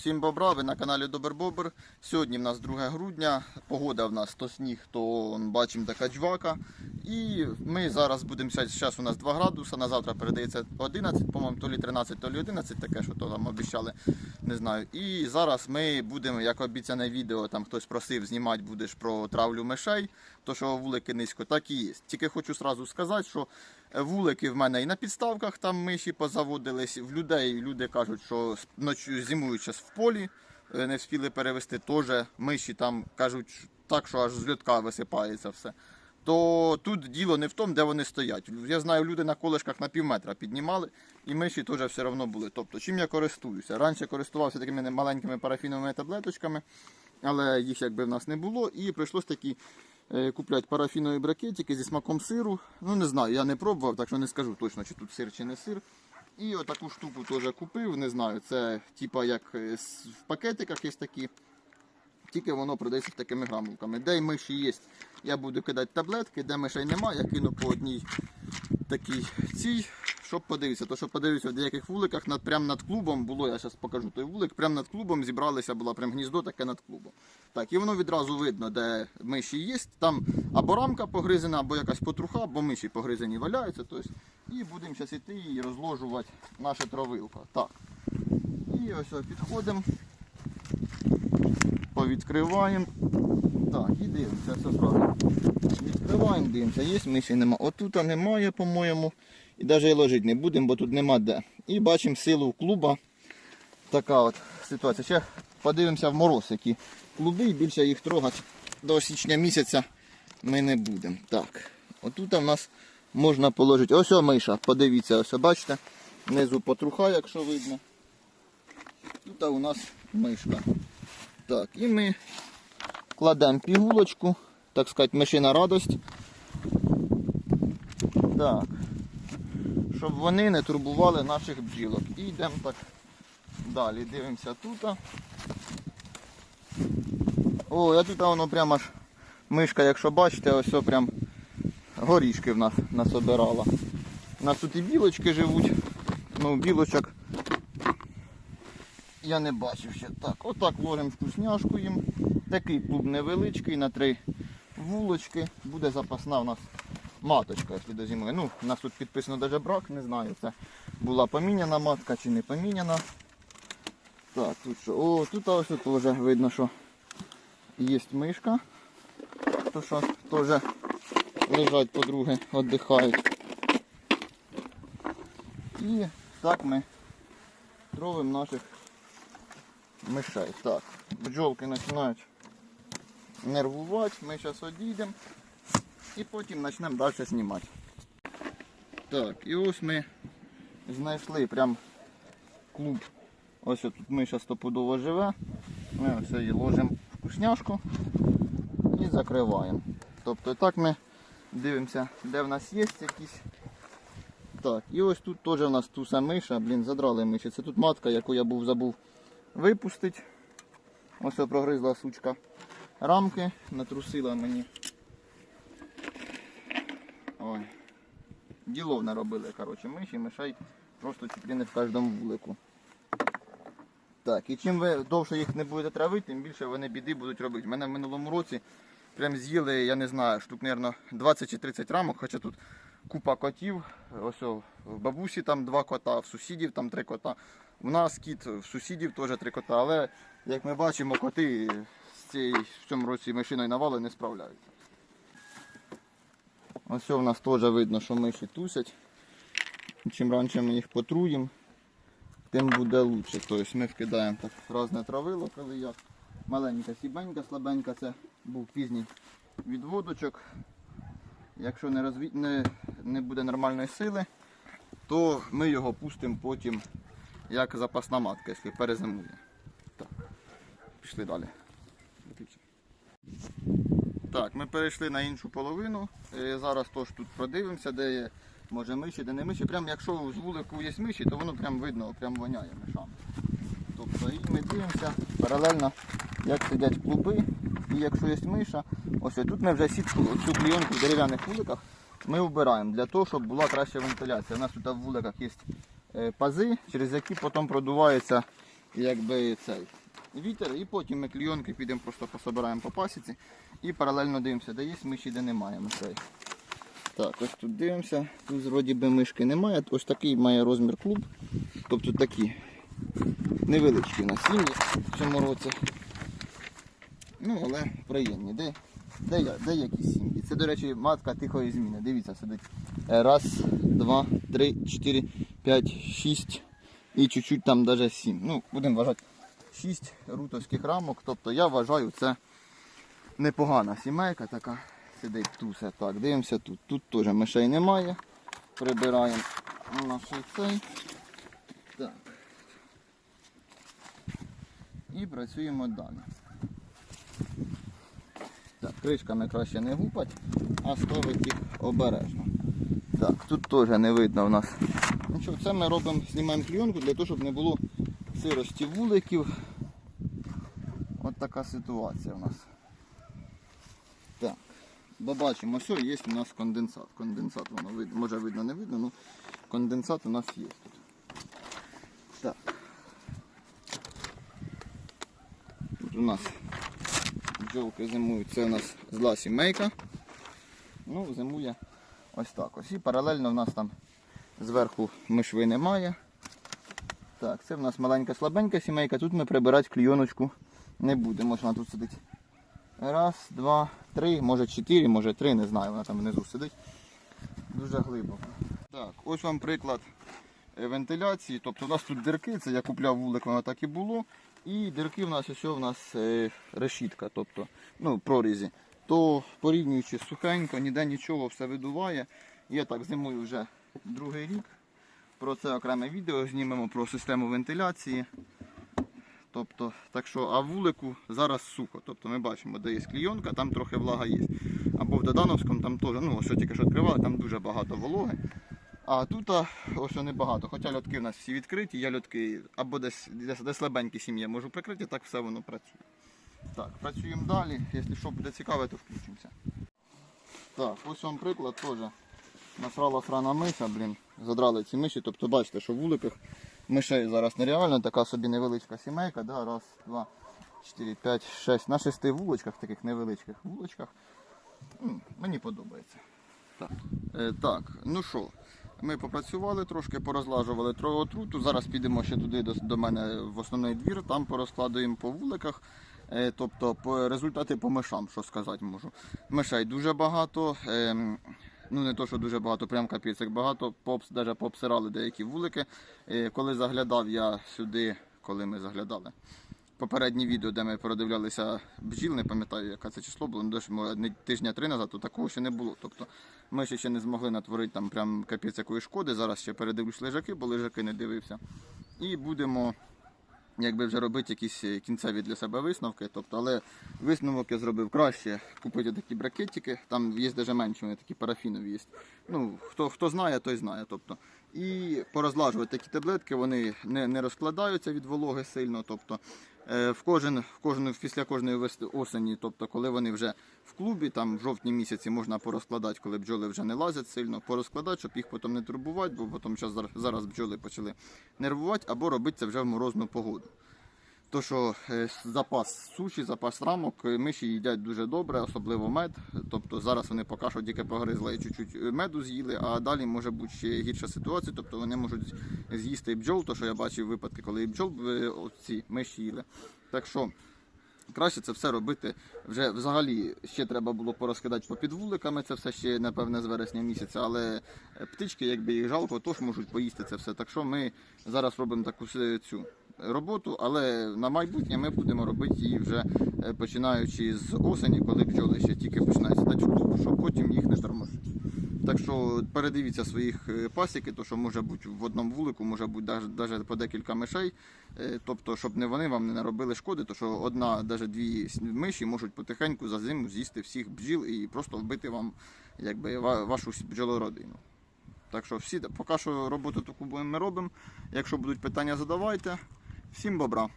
Всім бобра, ви на каналі Добер Бобр. Сьогодні в нас 2 грудня. Погода в нас то сніг, то бачимо така джвака. І ми зараз будемо зараз у нас 2 градуса, на завтра передається 11, по-моєму, то лі 13, то лі 11, таке, що то нам обіцяли, не знаю. І зараз ми будемо, як обіцяне відео, там хтось просив знімати будеш про травлю мишей, то що вулики низько, так і є. Тільки хочу сразу сказати, що Вулики в мене і на підставках там миші позаводились. В людей люди кажуть, що ночі зимують в полі, е, не встигли перевести. Теж миші там кажуть так, що аж з льотка висипається все. То тут діло не в тому, де вони стоять. Я знаю, люди на колишках на пів метра піднімали, і миші теж все одно були. Тобто, чим я користуюся? Раніше користувався такими маленькими парафіновими таблеточками, але їх якби в нас не було, і прийшлось такі е, купляти парафінові бракетики зі смаком сиру. Ну не знаю, я не пробував, так що не скажу точно, чи тут сир чи не сир. І отаку штуку теж купив, не знаю, це типа як е, в пакетиках є такі. Тільки воно продається такими грамулками. Де миші є, я буду кидати таблетки, де мишей немає, я кину по одній такій цій, щоб подивитися. То що подивився в деяких вуликах, над, прямо над клубом було, я зараз покажу той вулик, прямо над клубом зібралися, було прям гніздо таке над клубом. Так, і воно відразу видно, де миші є. Там або рамка погризена, або якась потруха, або миші погризені валяються. Тобто, і будемо зараз йти і розложувати наше травилко. Так. І ось підходимо, повідкриваємо. Так, і дивимося все одразу. Відкриваємо, дивимося, є миші нема. Отут немає, по-моєму. І навіть ложити не будемо, бо тут нема де. І бачимо силу клуба. Така от ситуація. Ще подивимося в мороз, які клуби, і більше їх трогати до січня місяця ми не будемо. Так, отут в нас можна положити. Ось о миша, подивіться, ось бачите, внизу потруха, якщо видно. Тут у нас мишка. Так, і ми кладемо пігулочку, так сказати, мишина радость. Так. Щоб вони не турбували наших бджілок. І йдемо так далі. Дивимося тут. О, а тут воно прямо аж мишка, якщо бачите, ось прям горішки в нас насобирала. У нас тут і білочки живуть. Ну, білочок я не бачив ще. Так, отак ложимо вкусняшку їм. Такий клуб невеличкий на три вулочки. Буде запасна у нас маточка, зими. Ну, у нас тут підписано навіть брак, не знаю, це була поміняна матка чи не поміняна. Так, тут що? О, тут ось тут вже видно, що є мишка. То що теж лежать подруги, віддихають. І так ми тровимо наших мишей. Так, бджолки починають нервувати, ми зараз одійдемо і потім почнемо далі знімати. Так, і ось ми знайшли прям клуб. Ось тут миша стопудово живе. Ми ось її ложимо вкусняшку і закриваємо. Тобто так ми дивимося, де в нас є якісь. Так, і ось тут теж у нас туса миша, блін, задрали миші. Це тут матка, яку я був забув випустити. Ось прогризла сучка рамки, натрусила мені. Ділов наробили, коротше, миші, мишей просто не в кожному вулику. Так, і чим ви довше їх не будете травити, тим більше вони біди будуть робити. У Мене в минулому році прям з'їли, я не знаю, штук, мабуть, 20 чи 30 рамок, хоча тут купа котів. Ось в бабусі там два кота, в сусідів там три кота. У нас кіт, в сусідів теж три кота. Але як ми бачимо, коти з цією в цьому році машиною навали не справляються. Ось у нас теж видно, що миші тусять. Чим раніше ми їх потруємо, тим буде краще. Тобто ми вкидаємо так різне травило, коли як. Маленька сібенька, слабенька, це був пізній відводочок. Якщо не, розві... не, не буде нормальної сили, то ми його пустимо потім як запасна матка, якщо перезимує. Так, пішли далі. Так, ми перейшли на іншу половину. Е, Зараз теж тут продивимося, де є може миші, де не миші. Прям якщо з вулику є миші, то воно прям видно, прям воняє мишами. Тобто і ми дивимося паралельно, як сидять клуби. І якщо є миша, ось тут ми вже сітку, цю клійонку в дерев'яних вуликах ми вбираємо для того, щоб була краща вентиляція. У нас тут в вуликах є е, пази, через які потім продувається якби цей вітер, і потім ми клійонки підемо просто пособираємо по пасіці і паралельно дивимося, де є миші, де немає мишей. Так, ось тут дивимося, тут вроді би мишки немає. Ось такий має розмір клуб. Тобто такі невеличкі у нас сім'ї в цьому році. Ну, але приємні. Де, де, де які сім'ї? Це, до речі, матка тихої зміни. Дивіться, сидить. Е, Раз, два, три, чотири, п'ять, шість і чуть-чуть там навіть сім. Ну, будемо вважати шість рутовських рамок. Тобто я вважаю, це непогана сімейка така. Сидить тусе. Так, дивимося тут. Тут теж мишей немає. Прибираємо наш цей. Так. І працюємо далі. Так, кришками краще не гупать, а ставити їх обережно. Так, тут теж не видно в нас. Нічого, це ми робимо, знімаємо клійонку для того, щоб не було сирості вуликів. От така ситуація у нас. Бо бачимо, все, є у нас конденсат. Конденсат воно видно, може видно, не видно, але конденсат у нас є тут. Так. Тут у нас бджолки зимують. Це у нас зла сімейка. Ну, зимує ось так ось. І паралельно в нас там зверху мишви немає. Так, це в нас маленька слабенька сімейка. Тут ми прибирати клійоночку не будемо. Ось Вона тут сидить. Раз, два, три, може чотири, може три, не знаю, вона там внизу сидить. Дуже глибоко. Так, ось вам приклад е, вентиляції. Тобто у нас тут дирки, це я купляв вулик, воно так і було. І дирки в нас ось у нас е, решітка, тобто ну, прорізі. То порівнюючи сухенько, ніде нічого, все видуває. Я так зимую вже другий рік. Про це окреме відео знімемо про систему вентиляції. Тобто, так що, а вулику зараз сухо. Тобто ми бачимо, де є клійонка, там трохи влага є. Або в Додановському там теж, ну що тільки що відкривали, там дуже багато вологи. А тут ось небагато. Хоча льотки в нас всі відкриті, я льотки або десь, десь, десь слабенькі сім'ї можу прикрити, так все воно працює. Так, працюємо далі. Якщо що буде цікаве, то включимося. Так, ось вам приклад теж. Насрала срана миша, блін, задрали ці миші. Тобто бачите, що в вуликах мишей зараз нереально, така собі невеличка сімейка, да? раз, два, чотири, п'ять, шесть. На шести вулочках, таких невеличких вулочках. М, Мені подобається. Так, е, так ну що, ми попрацювали трошки, порозлажували трохи отруту. Зараз підемо ще туди до, до мене в основний двір, там порозкладуємо по вуликах. Е, тобто по результати по мишам, що сказати можу. Мишей дуже багато. ем, Ну не то, що дуже багато, прям капець, як багато, попс, навіть пообсирали деякі вулики. Коли заглядав я сюди, коли ми заглядали. Попереднє відео, де ми передивлялися бджіл, не пам'ятаю, яке це число було, ну, тижня три назад, то такого ще не було. Тобто ми ще, ще не змогли натворити там прям капець якої шкоди. Зараз ще передивлюсь лежаки, бо лежаки не дивився. І будемо якби вже робити якісь е, кінцеві для себе висновки. Тобто, але висновок я зробив краще купити такі бракетики. Там є навіть менше, вони такі парафінові є. Ну, хто, хто знає, той знає. Тобто. І порозлажувати такі таблетки, вони не, не розкладаються від вологи сильно. Тобто, в кожен, в кожен, після кожної осені, тобто, коли вони вже в клубі, там в жовтні місяці можна порозкладати, коли бджоли вже не лазять сильно, порозкладати, щоб їх потім не турбувати, бо потім зараз бджоли почали нервувати або робити це вже в морозну погоду. То, що е, запас суші, запас рамок, е, миші їдять дуже добре, особливо мед. Тобто зараз вони поки що тільки погризли і чуть-чуть е, меду з'їли, а далі може бути ще гірша ситуація. Тобто вони можуть з'їсти і бджол, то що я бачив випадки, коли і бджол ці миші їли. Так що краще це все робити. Вже взагалі ще треба було порозкидати по підвуликами, це все ще напевне з вересня місяця, але птички, якби їх жалко, тож можуть поїсти це все. Так що ми зараз робимо таку цю роботу, але на майбутнє ми будемо робити її вже е, починаючи з осені, коли бджоли ще тільки починають сідати в щоб потім їх не тормозити. Так що передивіться своїх е, пасіки, то що може бути в одному вулику, може бути навіть по декілька мишей. Е, Тобто, щоб не вони вам не наробили шкоди, то що одна, навіть дві миші можуть потихеньку за зиму з'їсти всіх бджіл і просто вбити вам якби, ва- вашу бджолородину. Так що всі, поки що роботу таку ми робимо. Якщо будуть питання, задавайте. Всім бобра.